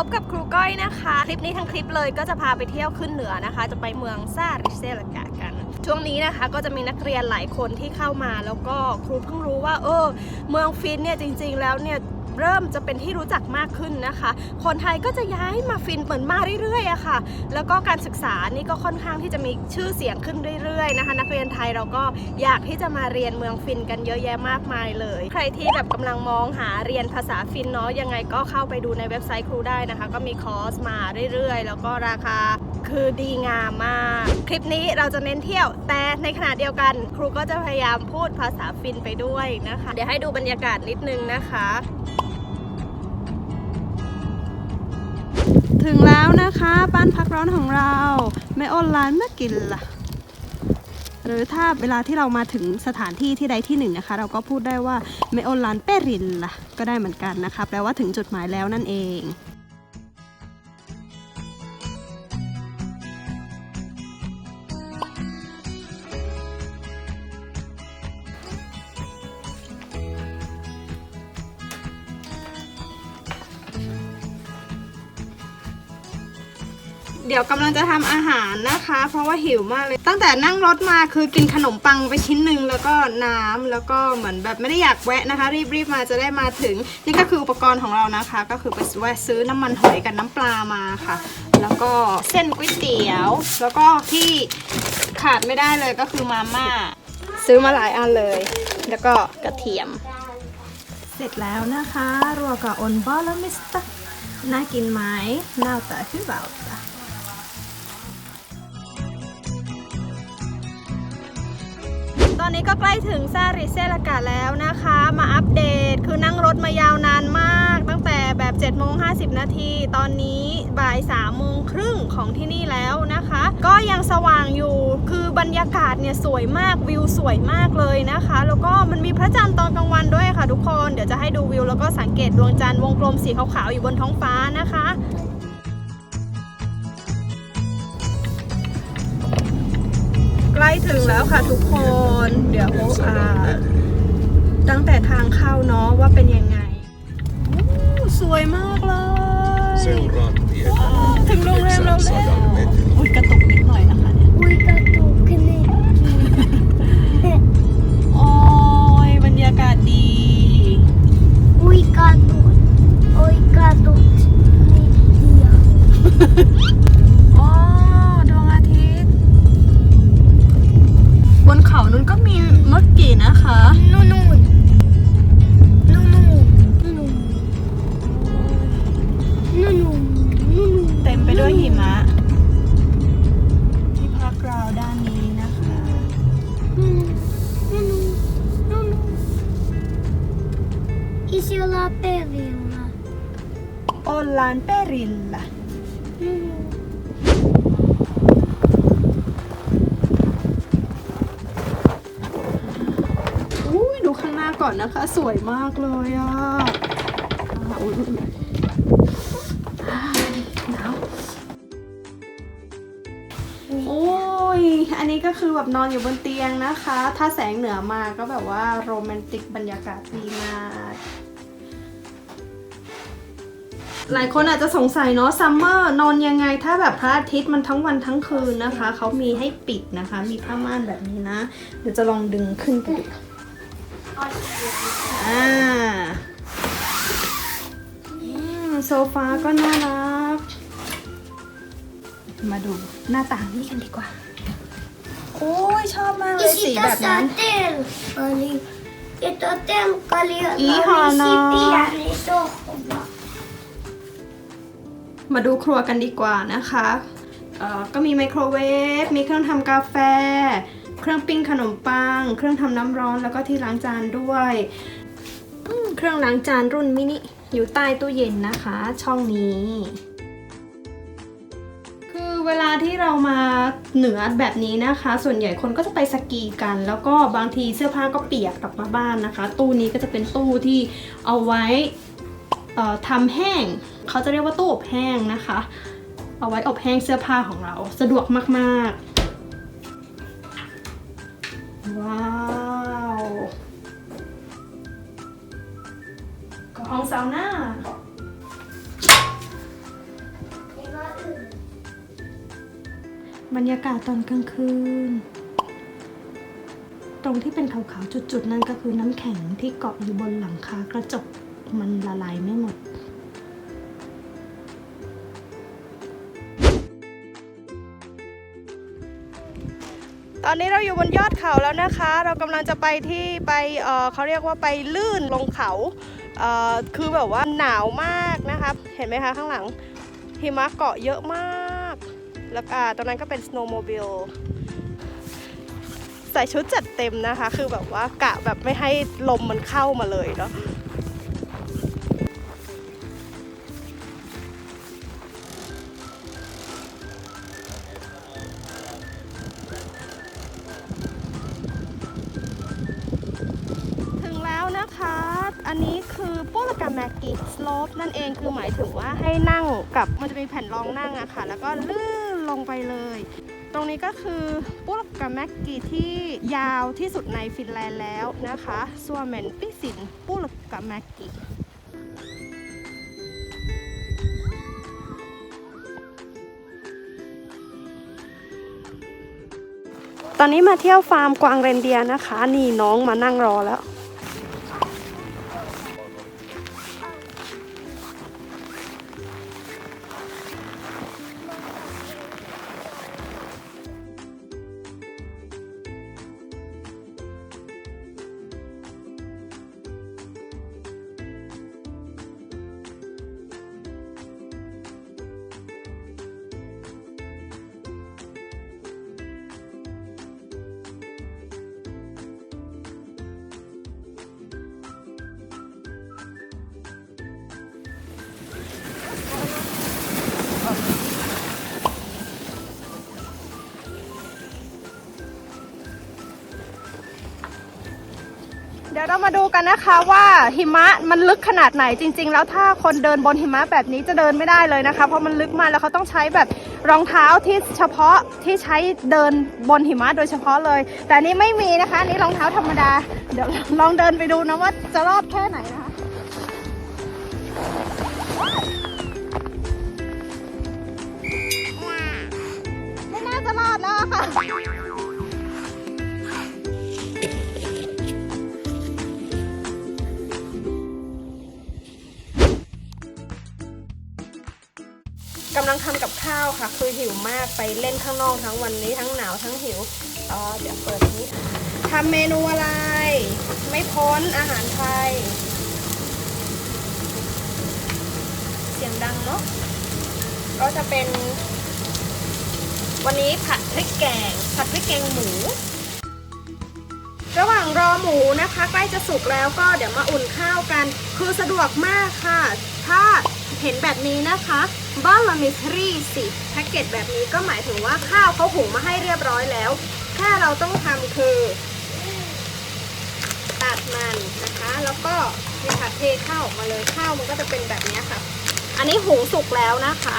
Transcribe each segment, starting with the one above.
พบกับครูก้อยนะคะ คลิปนี้ทั้งคลิปเลยก็จะพาไปเที่ยวขึ้นเหนือนะคะ จะไปเมืองซาริเซลกากัน ช่วงนี้นะคะก็จะมีนักเรียนหลายคนที่เข้ามา แล้วก็ครูเพิ่งรู้ว่า เออ เมืองฟินเนี่ยจริง ๆ แล้วเนี่ย เริ่มจะเป็นที่รู้จักมากขึ้นนะคะ คนไทยก็จะย้ายมาฟินเหมือนมาเรื่อยๆอะค่ะ แล้วก็การศึกษานี่ก็ค่อนข้างที่จะมีชื่อเสียงขึ้นเรื่อยๆนะคะ นักเรียนไทยเราก็อยากที่จะมาเรียนเมืองฟินกันเยอะแยะมากมายเลย ใครที่แบบกำลังมองหาเรียนภาษาฟินเนาะยังไงก็เข้าไปดูในเว็บไซต์ครูได้นะคะ ก็มีคอร์สมาเรื่อยๆ แล้วก็ราคาคือดีงามมาก คลิปนี้เราจะเน้นเที่ยว แต่ในขณะเดียวกัน ครูก็จะพยายามพูดภาษาฟินไปด้วยนะคะ เดี๋ยวให้ดูบรรยากาศนิดนึงนะคะ ถึงแล้วนะคะบ้านพักร้อนของเราไม่ออนไลน์เมื่อกินล่ะ หรือถ้าเวลาที่เรามาถึงสถานที่ที่ใดที่หนึ่งนะคะ เราก็พูดได้ว่าไม่ออนไลน์เปรินล่ะ ก็ได้เหมือนกันนะคะแปลว่าถึงจุดหมายแล้วนั่นเอง เดี๋ยวกำลังจะทำอาหารนะคะ เพราะว่าหิวมากเลย ตั้งแต่นั่งรถมาคือกินขนมปังไปชิ้นหนึ่งแล้วก็น้ำแล้วก็เหมือนแบบไม่ได้อยากแวะนะคะ รีบๆมาจะได้มาถึง นี่ก็คืออุปกรณ์ของเรานะคะ ก็คือไปแวะซื้อน้ำมันหอยกับน้ำปลามาค่ะ แล้วก็เส้นก๋วยเตี๋ยว แล้วก็ที่ขาดไม่ได้เลยก็คือมาม่าซื้อมาหลายอันเลย แล้วก็กระเทียม เสร็จแล้วนะคะ รัวกับอนบอลมิสต์น่ากินไหมน่าแต่คือเบา อนนี้ก็ใกล้ถึงซาริเซลากาแล้วนะคะ มาอัปเดตคือนั่งรถมายาวนานมาก ตั้งแต่แบบ7โมง50นาที ตอนนี้บ่าย3โมงครึ่งของที่นี่แล้วนะคะ ก็ยังสว่างอยู่คือบรรยากาศเนี่ยสวยมากวิวสวยมากเลยนะคะ แล้วก็มันมีพระจันทร์ตอนกลางวันด้วยค่ะทุกคน เดี๋ยวจะให้ดูวิวแล้วก็สังเกตดวงจันทร์วงกลมสีขาวๆอยู่บนท้องฟ้านะคะ ล้ถึงแล้วค่ะทุกคน เดี๋ยวอ่าตั้งแต่ทางเข้าเนาะว่าเป็นยังไงอู้สวยมากเลย Seuraattie ถึงโรงแรมเราแล้ว900 metriä. อุ้ยกระตุกนิดหน่อยนะคะเนี่ย Kuinka tukne? โอ้ยบรรยากาศดี Kuinka tut? Kuinka Isolla perillä. โอลานเปรินล่ะ Nunun. อุ้ยดูข้างหน้าก่อนนะคะ สวยมากเลยอะอ่าอุ๊ยอุ๊ยอุ๊ยอ้ายหนาวโอ้ย อันนี้ก็คือแบบนอนอยู่บนเตียงนะคะ ถ้าแสงเหนือมาก็แบบว่าโรแมนติกบรรยากาศดีมาก หลายคนอาจจะสงสัยเนาะซัมเมอร์นอนยังไงถ้าแบบพระอาทิตย์มันทั้งวันทั้งคืนนะคะ เขามีให้ปิดนะคะ มีผ้าม่านแบบนี้นะ เดี๋ยวจะลองดึงขึ้นไปดูอ่าอืมโซฟาก็น่ารัก มาดูหน้าต่างนี่กันดีกว่า โอ้ยชอบมากเลยสี Isi แบบ tässä นั้น telkkali. Ja tuo telkkali on มาดูครัวกันดีกว่านะคะก็มีไมโครเวฟ มีเครื่องทำกาแฟ เครื่องปิ้งขนมปัง เครื่องทำน้ำร้อนแล้วก็ที่ล้างจานด้วย เครื่องล้างจานรุ่นมินิอยู่ใต้ตู้เย็นนะคะ ช่องนี้ คือเวลาที่เรามาเหนือแบบนี้นะคะ ส่วนใหญ่คนก็จะไปสกีกัน แล้วก็บางทีเสื้อผ้าก็เปียกกลับมาบ้านนะคะ ตู้นี้ก็จะเป็นตู้ที่เอาไว้ ทำแห้ง เขาจะเรียกว่าตู้อบแห้งนะคะ เอาไว้อบแห้งเสื้อผ้าของเราสะดวกมากๆ ว้าวก็ห้องซาวน่าบรรยากาศตอนกลางคืน ตรงที่เป็นขาวๆจุดๆ นั่นก็คือน้ำแข็งที่เกาะอยู่บนหลังคากระจก มันละลายไม่หมด ตอนนี้เราอยู่บนยอดเขาแล้วนะคะ เรากำลังจะไปที่ไปเเขาเรียกว่าไปลื่นลงเขาเคือแบบว่าหนาวมากนะคะเห็นไหมคะข้างหลังหิมะเกาะเยอะมาก แล้วก็ตรงนั้นก็เป็น snowmobile ใส่ชุดจัดเต็มนะคะ คือแบบว่ากะแบบไม่ให้ลมมันเข้ามาเลยเนาะ นี้คือปุรกาแมกิสโลปนั่นเองคือหมายถึงว่าให้นั่งกับมันจะมีแผ่นรองนั่งอะค่ะ แล้วก็ลื่นลงไปเลย ตรงนี้ก็คือปุรกาแมกิที่ยาวที่สุดในฟินแลนด์แล้วนะคะซัวเมนปิสินปุรกาแมกิตอนนี้มาเที่ยวฟาร์มกวางเรนเดียร์นะคะ นี่น้องมานั่งรอแล้ว ยวเรามาดูกันนะคะว่าหิมะมันลึกขนาดไหนจริง ๆ แล้วถ้าคนเดินบนหิมะแบบนี้จะเดินไม่ได้เลยนะคะ เพราะมันลึกมากแล้วเขาต้องใช้แบบรองเท้าที่เฉพาะที่ใช้เดินบนหิมะโดยเฉพาะเลย แต่นี้ไม่มีนะคะนี้รองเท้าธรรมดา เดี๋ยวลองเดินไปดูนะว่าจะรอดแค่ไหนนะคะไม่น่าจะรอดแล้วอะค่ะาวค่ะ คือหิวมากไปเล่นข้างนอกทั้งวันนี้ทั้งหนาวทั้งหิวอ๋อเดี๋ยวเปิดนี้ทำเมนูอะไร ไม่พ้นอาหารไทย เสียงดังเนาะก็จะเป็น วันนี้ผัดพริกแกง ผัดพริกแกงหมู ระหว่างรอหมูนะคะ ใกล้จะสุกแล้วก็เดี๋ยวมาอุ่นข้าวกัน คือสะดวกมากค่ะ ถ้าเห็นแบบนี้นะคะ บ้านลามิทรีสิแพ็กเกจแบบนี้ก็หมายถึงว่าข้าวเขาหุงมาให้เรียบร้อยแล้ว แค่เราต้องทำคือ ตัดมันนะคะ แล้วก็นี่ค่ะเทข้าวออกมาเลยข้าวมันก็จะเป็นแบบนี้ค่ะ อันนี้หุงสุกแล้วนะคะ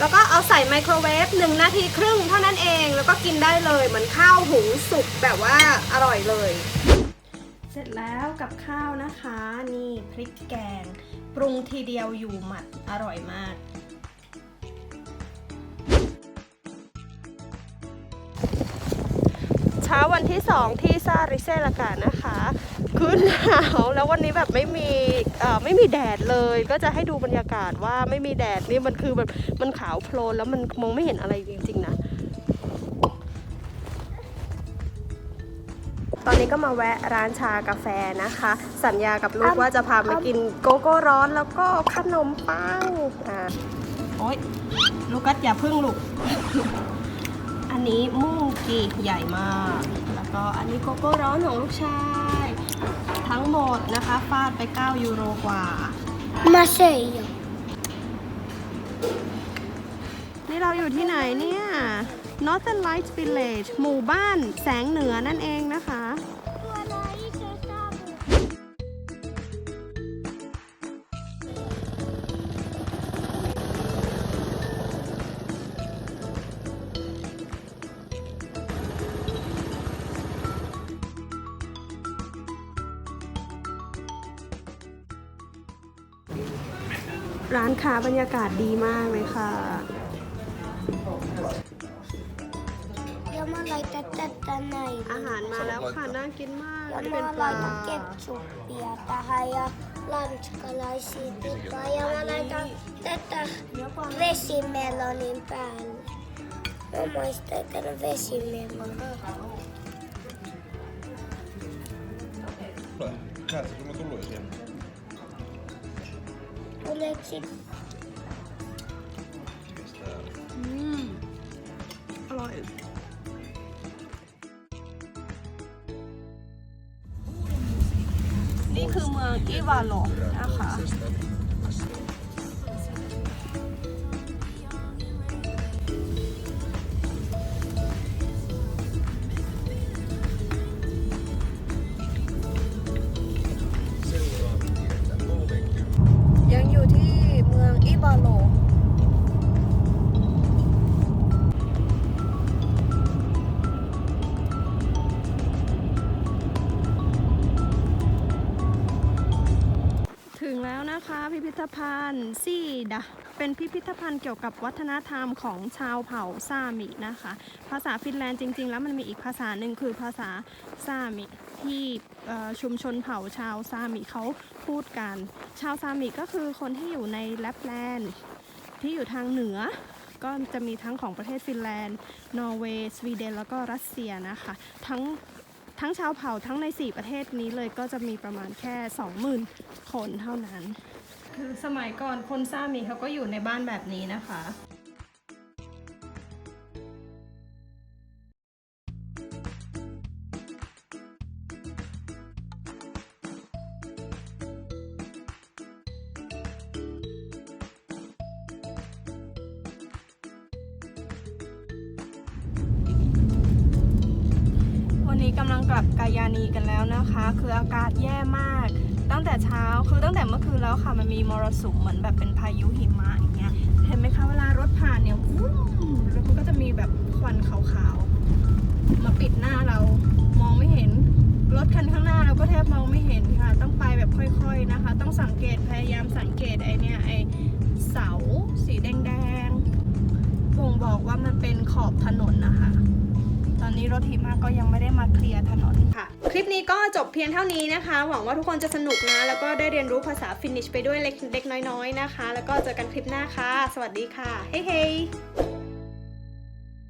แล้วก็เอาใส่ไมโครเวฟหนึ่งนาทีครึ่งเท่านั้นเอง แล้วก็กินได้เลยเหมือนข้าวหุงสุกแบบว่าอร่อยเลย เสร็จแล้วกับข้าวนะคะ นี่พริกแกงปรุงทีเดียวอยู่หมัดอร่อยมาก วันที่ 2 ที่ซาริเซลากานะคะคือหนาวแล้ววันนี้แบบไม่มีเอ่อไม่มีแดดเลย ก็จะให้ดูบรรยากาศว่าไม่มีแดดนี่มันคือแบบมันขาวโพลนแล้วมันมองไม่เห็นอะไรจริงๆนะตอนนี้ก็มาแวะร้านชากาแฟนะคะ สัญญากับลูกว่าจะพามากินโกโก้ร้อนแล้วก็ขนมปังอะโอ๊ยลูกัสอย่าพึ่งลูก อันนี้มูกีใหญ่มาก แล้วก็อันนี้โกโก้ร้อนของลูกชาย ทั้งหมดนะคะฟาดไป 9 ยูโรกว่า Ma sei io. นี่เราอยู่ที่ไหนเนี่ย Northern Lights Village หมู่บ้านแสงเหนือนั่นเองนะคะ ค้าบรรยากาศดีมากเลยค่ะมา laittaa tätä näin. อาหารมาแล้วค่ะ น่ากินมาก Ja นี่เป็น mä ปลา laitan ketsuppia tähän ja lanskalaisia tikkaa. Ja mä laitan tätä vesimelonin päälle. Mä muistan tämän vesimelonin. Tää se kyllä on tullut jo siellä. Tuleeko sit อืมอร่อ ย นี่คือเมืองอิวาโลนะคะ ถึงแล้วนะคะพิพิธภัณฑ์ซีดะเป็นพิพิธภัณฑ์เกี่ยวกับวัฒนธรรมของชาวเผ่าซามินะคะ ภาษาฟินแลนด์จริง ๆ แล้วมันมีอีกภาษาหนึ่งคือภาษาซามิที่ชุมชนเผ่าชาวซามิเขาพูดกัน ชาวซามิก็คือคนที่อยู่ในแลปแลนด์ที่อยู่ทางเหนือก็จะมีทั้งของประเทศฟินแลนด์ นอร์เวย์ สวีเดน แล้วก็รัสเซียนะคะ ทั้ง ทั้งชาวเผ่าทั้งใน 4 ประเทศนี้เลยก็จะมีประมาณแค่ 20,000 คนเท่านั้น คือสมัยก่อนคนซามีเขาก็อยู่ในบ้านแบบนี้นะคะ กำลังกลับกายานีกันแล้วนะคะ คืออากาศแย่มาก ตั้งแต่เช้าคือตั้งแต่เมื่อคืนแล้วค่ะมันมีมรสุมเหมือนแบบเป็นพายุหิมะอย่างเงี้ยเห็นไหมคะเวลารถผ่านเนี่ยวุ้มแล้วมันก็จะมีแบบควันขาวๆมาปิดหน้าเรามองไม่เห็นรถคันข้างหน้าเราก็แทบมองไม่เห็นค่ะ ต้องไปแบบค่อยๆนะคะ ต้องสังเกตพยายามสังเกตไอเนี่ยไอเสาสีแดงๆบ่งบอกว่ามันเป็นขอบถนนนะคะ อนนี้รถหิมะก็ยังไม่ได้มาเคลียร์ถนนค่ะ คลิปนี้ก็จบเพียงเท่านี้นะคะ หวังว่าทุกคนจะสนุกนะ แล้วก็ได้เรียนรู้ภาษาฟินนิชไปด้วยเล็กๆน้อยๆนะคะ แล้วก็เจอกันคลิปหน้าค่ะ สวัสดีค่ะ เฮ้เฮ้